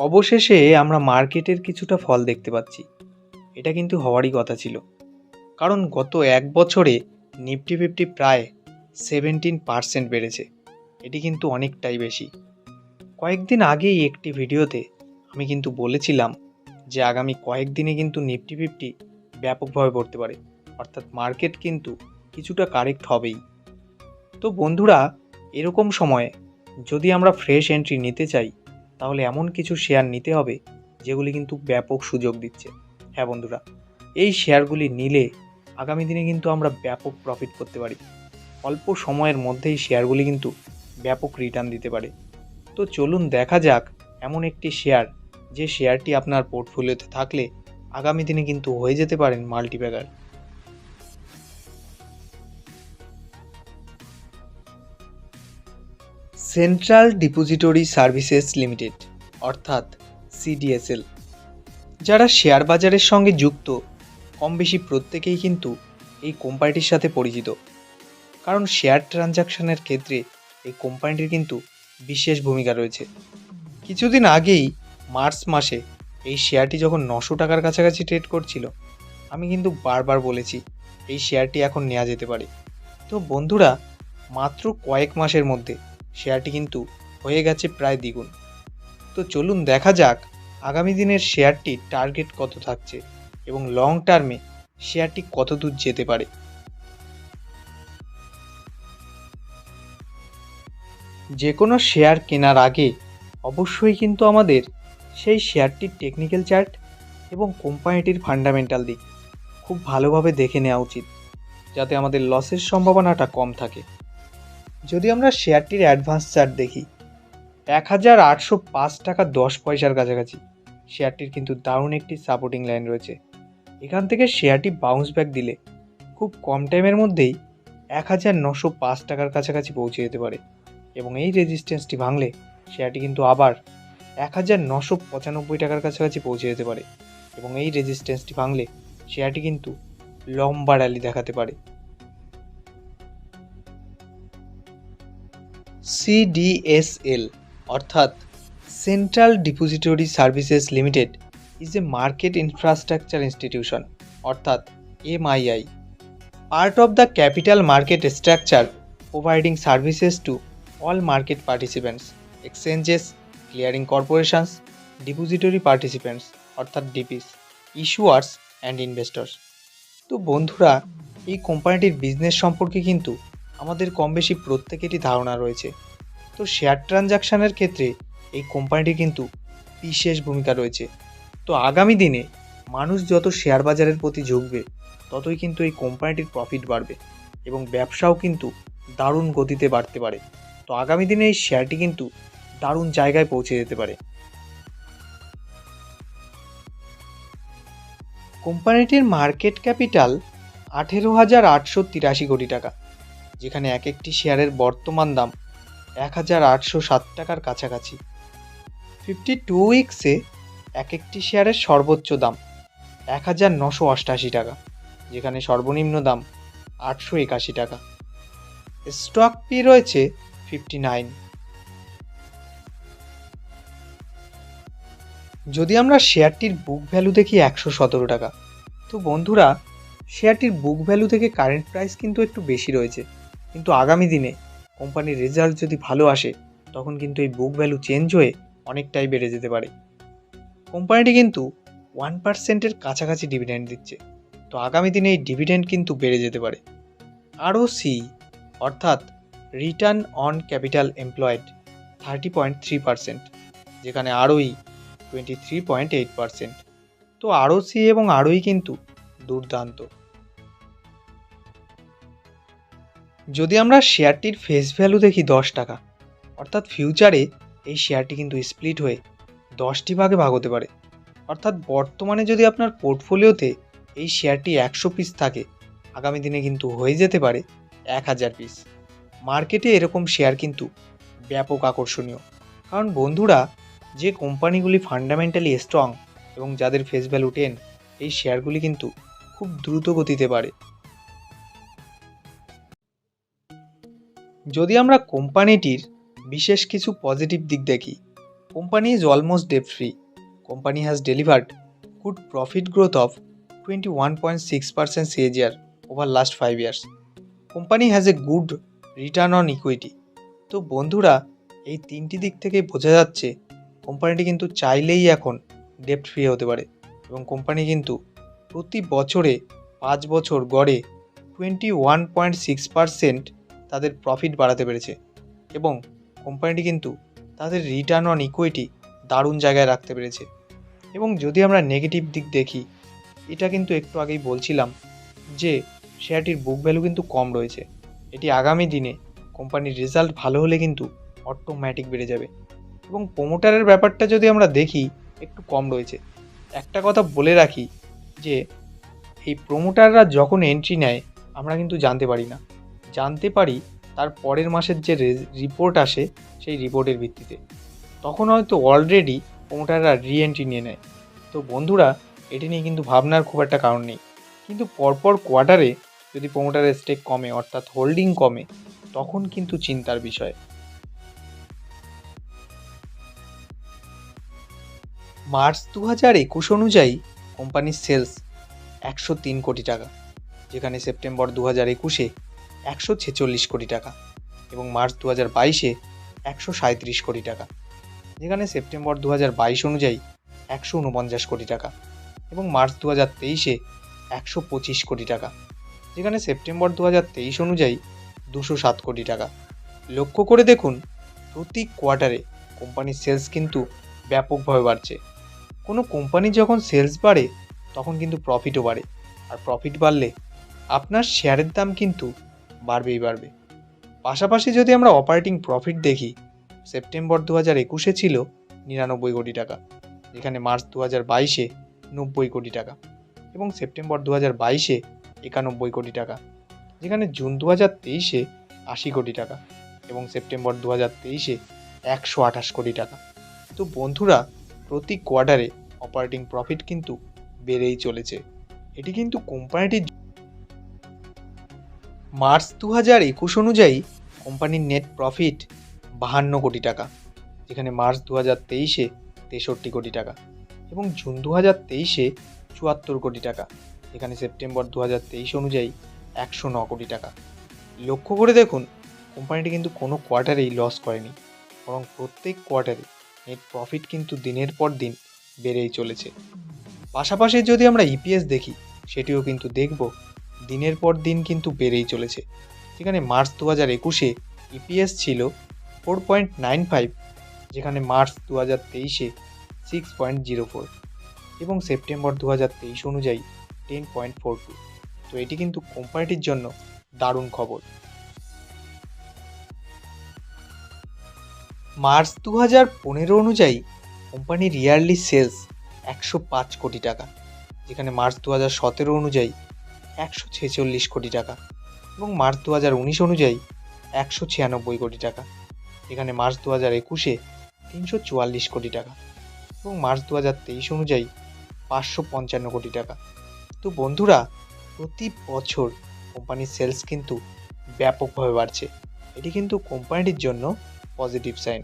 অবশেষে আমরা মার্কেটের কিছুটা ফল দেখতে পাচ্ছি। এটা কিন্তু হওয়ারই কথা ছিল। কারণ গত এক বছরে নিফটি ফিফটি প্রায় সেভেন্টিন পার্সেন্ট বেড়েছে। এটি কিন্তু অনেকটাই বেশি। কয়েকদিন আগেই একটি ভিডিওতে আমি কিন্তু বলেছিলাম যে আগামী কয়েকদিনে কিন্তু নিফটি ফিফটি ব্যাপকভাবে পড়তে পারে। অর্থাৎ মার্কেট কিন্তু কিছুটা কারেক্ট হবেই। তো বন্ধুরা, এরকম সময়ে যদি আমরা ফ্রেশ এন্ট্রি নিতে চাই তাহলে এমন কিছু শেয়ার নিতে হবে, যেগুলি কিন্তু ব্যাপক সুযোগ দিচ্ছে। হ্যাঁ বন্ধুরা, এই শেয়ারগুলি নিলে আগামী দিনে কিন্তু আমরা ব্যাপক প্রফিট করতে পারি। অল্প সময়ের মধ্যেই শেয়ারগুলি কিন্তু ব্যাপক রিটার্ন দিতে পারে। তো চলুন দেখা যাক, এমন একটি শেয়ার যে শেয়ারটি আপনার পোর্টফোলিওতে থাকলে আগামী দিনে কিন্তু হয়ে যেতে পারেন multibagger central depository services limited, অর্থাৎ সিডিএসএল, যারা শেয়ার বাজারের সঙ্গে যুক্ত কম বেশি প্রত্যেকেই কিন্তু এই কোম্পানিটির সাথে পরিচিত। কারণ শেয়ার ট্রানজাকশনের ক্ষেত্রে এই কোম্পানিটির কিন্তু বিশেষ ভূমিকা রয়েছে। কিছুদিন আগেই মার্চ মাসে এই শেয়ারটি যখন নশো টাকার কাছাকাছি ট্রেড করছিল, আমি কিন্তু বারবার বলেছি, এই শেয়ারটি এখন নেওয়া যেতে পারে। তো বন্ধুরা, মাত্র কয়েক মাসের মধ্যে শেয়ারটি কিন্তু হয়ে গেছে প্রায় দ্বিগুণ। তো চলুন দেখা যাক আগামী দিনের শেয়ারটির টার্গেট কত থাকছে এবং লং টার্মে শেয়ারটি কত দূর যেতে পারে। যে কোনো শেয়ার কেনার আগে অবশ্যই কিন্তু আমাদের সেই শেয়ারটির টেকনিক্যাল চার্ট এবং কোম্পানিটির ফান্ডামেন্টাল দিক খুব ভালোভাবে দেখে নেওয়া উচিত, যাতে আমাদের লসের সম্ভাবনাটা কম থাকে। যদি আমরা শেয়ারটির অ্যাডভান্স চার্ট দেখি, এক হাজার আটশো পাঁচ টাকা দশ পয়সার কাছাকাছি। শেয়ারটির কিন্তু দারুণ একটি সাপোর্টিং লাইন রয়েছে। এখান থেকে শেয়ারটি বাউন্স ব্যাক দিলে খুব কম টাইমের মধ্যেই এক হাজার নশো পাঁচ টাকার কাছাকাছি পৌঁছে যেতে পারে এবং এই রেজিস্ট্যান্সটি ভাঙলে শেয়ারটি কিন্তু আবার এক হাজার নশো পঁচানব্বই টাকার কাছাকাছি পৌঁছে যেতে পারে এবং এই রেজিস্ট্যান্সটি ভাঙলে শেয়ারটি কিন্তু লম্বা র্যালি দেখাতে পারে। সিডিএসএল অর্থাৎ central depository services limited is a market infrastructure institution অর্থাৎ MII part of the capital market structure providing services to all market participants exchanges clearing corporations depository participants অর্থাৎ ডিপিস ইস্যুয়ার্স অ্যান্ড ইনভেস্টর্স তো বন্ধুরা, এই কোম্পানিটির business সম্পর্কে কিন্তু আমাদের কম বেশি প্রত্যেকেরই ধারণা রয়েছে। তো শেয়ার ট্রানজাকশানের ক্ষেত্রে এই কোম্পানিটি কিন্তু বিশেষ ভূমিকা রয়েছে। তো আগামী দিনে মানুষ যত শেয়ার বাজারের প্রতি ঝুঁকবে, ততই কিন্তু এই কোম্পানিটির প্রফিট বাড়বে এবং ব্যবসাও কিন্তু দারুণ গতিতে বাড়তে পারে। তো আগামী দিনে এই শেয়ারটি কিন্তু দারুণ জায়গায় পৌঁছে যেতে পারে। কোম্পানিটির মার্কেট ক্যাপিটাল আঠেরো হাজার আটশো তিরাশি কোটি টাকা। যেখানে এক একটি শেয়ারের বর্তমান দাম এক হাজার আটশো সাত টাকার কাছাকাছি। ফিফটি টু উইক্সে এক একটি শেয়ারের সর্বোচ্চ দাম এক হাজার নশো অষ্টাশি টাকা, যেখানে সর্বনিম্ন দাম আটশো একাশি টাকা। স্টক পি রয়েছে ফিফটি নাইন যদি আমরা শেয়ারটির বুক ভ্যালু দেখি একশো সতেরো টাকা, তো বন্ধুরা, শেয়ারটির বুক ভ্যালু থেকে কারেন্ট প্রাইস কিন্তু একটু বেশি রয়েছে। কিন্তু আগামী দিনে কোম্পানির রেজাল্ট যদি ভালো আসে, তখন কিন্তু এই বুক ভ্যালু চেঞ্জ হয়ে অনেকটাই বেড়ে যেতে পারে। কোম্পানিটি কিন্তু ওয়ান পার্সেন্টের কাছাকাছি ডিভিডেন্ড দিচ্ছে। তো আগামী দিনে এই ডিভিডেন্ড কিন্তু বেড়ে যেতে পারে। আরও সি অর্থাৎ return on capital employed thirty point three percent যেখানে ROE twenty three point eight percent তো আরও সি এবং আরওই কিন্তু দুর্দান্ত। যদি আমরা শেয়ারটির ফেস ভ্যালু দেখি দশ টাকা, অর্থাৎ ফিউচারে এই শেয়ারটি কিন্তু স্প্লিট হয়ে দশটি ভাগে ভাগ হতে পারে। অর্থাৎ বর্তমানে যদি আপনার পোর্টফোলিওতে এই শেয়ারটি একশো পিস থাকে, আগামী দিনে কিন্তু হয়ে যেতে পারে এক হাজার পিস মার্কেটে এরকম শেয়ার কিন্তু ব্যাপক আকর্ষণীয়। কারণ বন্ধুরা, যে কোম্পানিগুলি ফান্ডামেন্টালি স্ট্রং এবং যাদের ফেস ভ্যালু টেন এই শেয়ারগুলি কিন্তু খুব দ্রুত গতিতে বাড়ে। যদি আমরা কোম্পানিটির বিশেষ কিছু পজিটিভ দিক দেখি, company is almost debt free. Company has delivered good profit growth of 21.6% CAGR over last 5 years. Company has a good return on equity. তো বন্ধুরা, এই তিনটি দিক থেকে বোঝা যাচ্ছে কোম্পানিটি কিন্তু চাইলেই এখন ডেপ্ট ফ্রি হতে পারে এবং কোম্পানি কিন্তু প্রতি বছরে পাঁচ বছর গড়ে twenty one point six percent তাদের প্রফিট বাড়াতে পেরেছে এবং কোম্পানিটি কিন্তু তাদের রিটার্ন অন ইকুইটি দারুণ জায়গায় রাখতে পেরেছে। এবং যদি আমরা নেগেটিভ দিক দেখি, এটা কিন্তু একটু আগেই বলছিলাম যে শেয়ারটির বুক ভ্যালু কিন্তু কম রয়েছে। এটি আগামী দিনে কোম্পানির রেজাল্ট ভালো হলে কিন্তু অটোমেটিক বেড়ে যাবে। এবং প্রোমোটারের ব্যাপারটা যদি আমরা দেখি, একটু কম রয়েছে। একটা কথা বলে রাখি যে, এই প্রোমোটাররা যখন এন্ট্রি নেয়, আমরা কিন্তু জানতে পারি না। জানতে পারি তার পরের মাসের যে রিপোর্ট আসে সেই রিপোর্টের ভিত্তিতে। তখন হয়তো অলরেডি প্রোমোটাররা রি এন্ট্রি নিয়ে নেয়। তো বন্ধুরা, এটি নিয়ে কিন্তু ভাবনার খুব একটা কারণ নেই। কিন্তু পরপর কোয়ার্টারে যদি প্রোমোটারের স্টেক কমে, অর্থাৎ হোল্ডিং কমে, তখন কিন্তু চিন্তার বিষয়। মার্চ দু হাজার একুশ অনুযায়ী কোম্পানির সেলস একশো তিন কোটি টাকা, যেখানে সেপ্টেম্বর দু হাজার একুশে একশো ছেচল্লিশ কোটি টাকা এবং মার্চ দু হাজার বাইশে একশো সাঁত্রিশ কোটি টাকা। যেখানে সেপ্টেম্বর দু হাজার বাইশ অনুযায়ী একশো উনপঞ্চাশ কোটি টাকা এবং মার্চ দু হাজার তেইশে একশো পঁচিশ কোটি টাকা। যেখানে সেপ্টেম্বর দু হাজার তেইশ অনুযায়ী দুশো সাত কোটি টাকা। লক্ষ্য করে দেখুন, প্রতি কোয়ার্টারে কোম্পানির সেলস কিন্তু ব্যাপকভাবে বাড়ছে। কোনো কোম্পানি যখন সেলস বাড়ে, তখন কিন্তু প্রফিটও বাড়ে। আর প্রফিট বাড়লে আপনার শেয়ারের দাম কিন্তু বাড়বেই বাড়বে পাশাপাশি যদি আমরা অপারেটিং প্রফিট দেখি সেপ্টেম্বর দু হাজার একুশে ছিল নিরানব্বই কোটি টাকা যেখানে মার্চ দু হাজার বাইশে নব্বই কোটি টাকা এবং সেপ্টেম্বর দু হাজার বাইশে একানব্বই কোটি টাকা, যেখানে জুন দু হাজার তেইশে আশি কোটি টাকা এবং সেপ্টেম্বর দু হাজার তেইশে একশো আঠাশ কোটি টাকা। তো বন্ধুরা, প্রতি কোয়ার্টারে অপারেটিং প্রফিট কিন্তু বেড়েই চলেছে। এটি কিন্তু কোম্পানিটির মার্চ দু হাজার একুশ অনুযায়ী কোম্পানির নেট প্রফিট বাহান্ন কোটি টাকা, যেখানে মার্চ দু হাজার তেইশে তেষট্টি কোটি টাকা এবং জুন দু হাজার তেইশে চুয়াত্তর কোটি টাকা, যেখানে সেপ্টেম্বর দু হাজার তেইশ অনুযায়ী একশো ন কোটি টাকা। লক্ষ্য করে দেখুন, কোম্পানিটি কিন্তু কোনো কোয়ার্টারেই লস করেনি, বরং প্রত্যেক কোয়ার্টারে নেট প্রফিট কিন্তু দিনের পর দিন বেড়েই চলেছে। পাশাপাশি যদি আমরা ইপিএস দেখি, সেটিও কিন্তু দেখব দিনের পর দিন কিন্তু বেড়েই চলেছে। যেখানে মার্চ দু হাজার একুশে ইপিএস ছিল ফোর পয়েন্ট নাইন ফাইভ যেখানে মার্চ দু হাজার তেইশে সিক্স পয়েন্ট জিরো ফোর এবং সেপ্টেম্বর দু হাজার তেইশ অনুযায়ী টেন পয়েন্ট ফোর টু তো এটি কিন্তু কোম্পানিটির জন্য দারুণ খবর। মার্চ দু হাজার পনেরো অনুযায়ী কোম্পানির ইয়ারলি সেলস একশো পাঁচ কোটি টাকা, যেখানে মার্চ দু হাজার সতেরো অনুযায়ী একশো ছেচল্লিশ কোটি টাকা এবং মার্চ দু হাজার উনিশ অনুযায়ী একশো ছিয়ানব্বই কোটি টাকা। এখানে মার্চ দু হাজার একুশে তিনশো চুয়াল্লিশ কোটি টাকা এবং মার্চ দু হাজার তেইশ অনুযায়ী পাঁচশো পঞ্চান্ন কোটি টাকা। তো বন্ধুরা, প্রতি বছর কোম্পানির সেলস কিন্তু ব্যাপকভাবে বাড়ছে। এটি কিন্তু কোম্পানিটির জন্য পজিটিভ সাইন।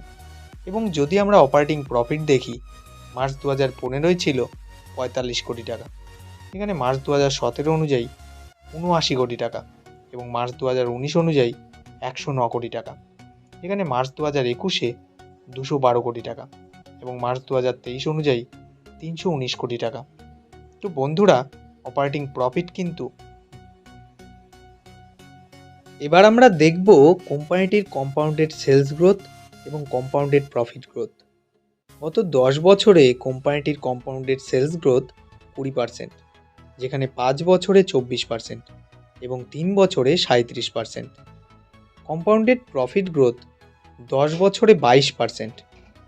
এবং যদি আমরা অপারেটিং প্রফিট দেখি, মার্চ দু হাজার পনেরোই ছিল পঁয়তাল্লিশ কোটি টাকা। এখানে মার্চ দু হাজার সতেরো অনুযায়ী উনআশি কোটি টাকা এবং মার্চ দু হাজার উনিশ অনুযায়ী একশো ন কোটি টাকা। এখানে মার্চ দু হাজার একুশে দুশো বারো কোটি টাকা এবং মার্চ দু হাজার তেইশ অনুযায়ী তিনশো উনিশ কোটি টাকা। তো বন্ধুরা অপারেটিং প্রফিট কিন্তু এবার আমরা দেখব কোম্পানিটির কম্পাউন্ডেড সেলস গ্রোথ এবং কম্পাউন্ডেড প্রফিট গ্রোথ গত দশ বছরে কোম্পানিটির কম্পাউন্ডেড সেলস গ্রোথ কুড়ি পার্সেন্ট যেখানে পাঁচ বছরে চব্বিশ পার্সেন্ট এবং তিন বছরে সাঁত্রিশ পার্সেন্ট কম্পাউন্ডেড প্রফিট গ্রোথ দশ বছরে বাইশ পার্সেন্ট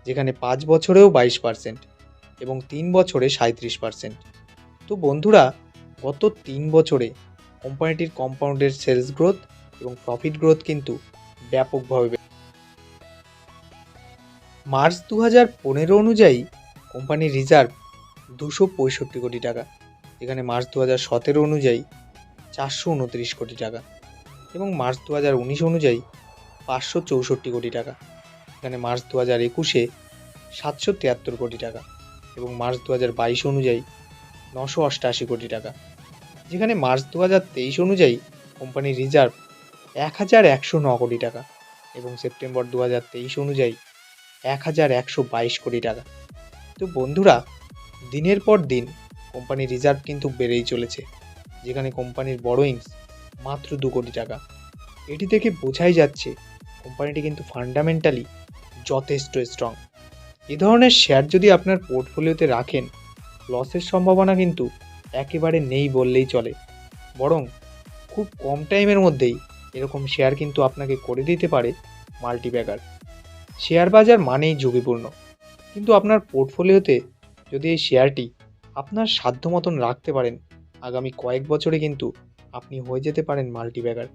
যেখানে পাঁচ বছরেও বাইশ পার্সেন্ট এবং তিন বছরে সাঁত্রিশ পার্সেন্ট তো বন্ধুরা, গত তিন বছরে কোম্পানিটির কম্পাউন্ডের সেলস গ্রোথ এবং প্রফিট গ্রোথ কিন্তু ব্যাপকভাবে মার্চ দু হাজার পনেরো অনুযায়ী কোম্পানির রিজার্ভ দুশো পঁয়ষট্টি কোটি টাকা। যেখানে মার্চ দু হাজার সতেরো অনুযায়ী চারশো উনত্রিশ কোটি টাকা এবং মার্চ দু হাজার উনিশ অনুযায়ী পাঁচশো চৌষট্টি কোটি টাকা। এখানে মার্চ দু হাজার একুশে সাতশো তিয়াত্তর কোটি টাকা এবং মার্চ দু হাজার বাইশ অনুযায়ী নশো অষ্টআশি কোটি টাকা। যেখানে মার্চ দু হাজার তেইশ অনুযায়ী কোম্পানির রিজার্ভ এক হাজার একশো ন কোটি টাকা এবং সেপ্টেম্বর দু হাজার তেইশ অনুযায়ী এক হাজার একশো বাইশ কোটি টাকা। তো বন্ধুরা, দিনের পর দিন কোম্পানির রিজার্ভ কিন্তু বেড়েই চলেছে, যেখানে কোম্পানির বড়োইংস মাত্র দু কোটি টাকা। এটি থেকে বোঝাই যাচ্ছে কোম্পানিটি কিন্তু ফান্ডামেন্টালি যথেষ্ট স্ট্রং এ ধরনের শেয়ার যদি আপনার পোর্টফোলিওতে রাখেন লসের সম্ভাবনা কিন্তু একেবারে নেই বললেই চলে। বরং খুব কম টাইমের মধ্যেই এরকম শেয়ার কিন্তু আপনাকে করে দিতে পারে মাল্টিব্যাগার শেয়ার বাজার মানেই ঝুঁকিপূর্ণ। কিন্তু আপনার পোর্টফোলিওতে যদি এই শেয়ারটি আপনার সাধ্য মতন রাখতে পারেন। আগামী কয়েক বছরে কিন্তু আপনি হয়ে যেতে পারেন মাল্টিব্যাগার।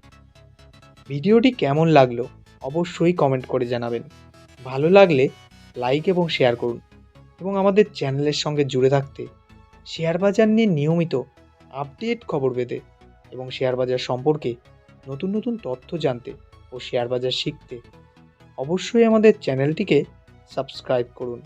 ভিডিওটি কেমন লাগল অবশ্যই কমেন্ট করে জানাবেন। ভালো লাগলে লাইক এবং শেয়ার করুন এবং আমাদের চ্যানেলের সঙ্গে জুড়ে থাকতে শেয়ার বাজার নিয়ে নিয়মিত আপডেট খবর পেতে এবং শেয়ার বাজার সম্পর্কে নতুন নতুন তথ্য জানতে ও শেয়ার বাজার শিখতে অবশ্যই আমাদের চ্যানেলটিকে সাবস্ক্রাইব করুন।